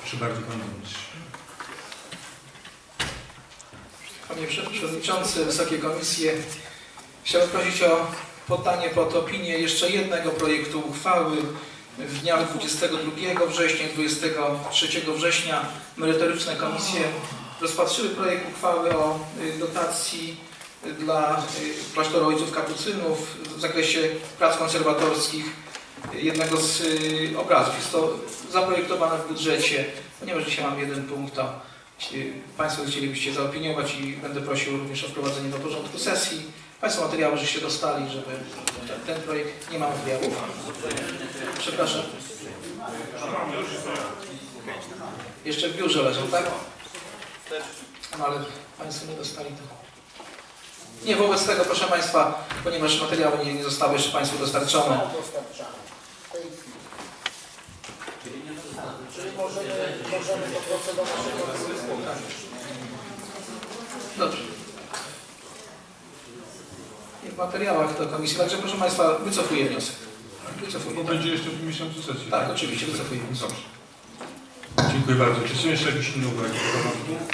Proszę bardzo, Pan Burmistrz. Panie Przewodniczący, Wysokie Komisje, chciałbym prosić o poddanie pod opinię jeszcze jednego projektu uchwały. W dniach 22 września i 23 września merytoryczne komisje rozpatrzyły projekt uchwały o y, dotacji dla y, klasztoru ojców kapucynów w zakresie prac konserwatorskich y, jednego z y, obrazów. Jest to zaprojektowane w budżecie. Ponieważ dzisiaj mam jeden punkt, to jeśli Państwo chcielibyście zaopiniować i będę prosił również o wprowadzenie do porządku sesji. Państwo materiały żeście dostali, żeby ten, ten projekt nie ma materiałów. Przepraszam. Jeszcze w biurze leżą, tak? No ale Państwo nie dostali to. Nie, wobec tego proszę Państwa, ponieważ materiały nie, nie zostały jeszcze Państwu dostarczone. Są dostarczane w tej chwili. Czyli możemy, możemy to procedować Dobrze. I W materiałach do komisji. Także proszę Państwa, wycofuję wniosek. Wycofuję. Bo będzie jeszcze w miesiącu sesji. Tak, oczywiście, wycofuję wniosek. Dobrze. Dziękuję bardzo. Czy są jeszcze jakieś inne uwagi do porządku?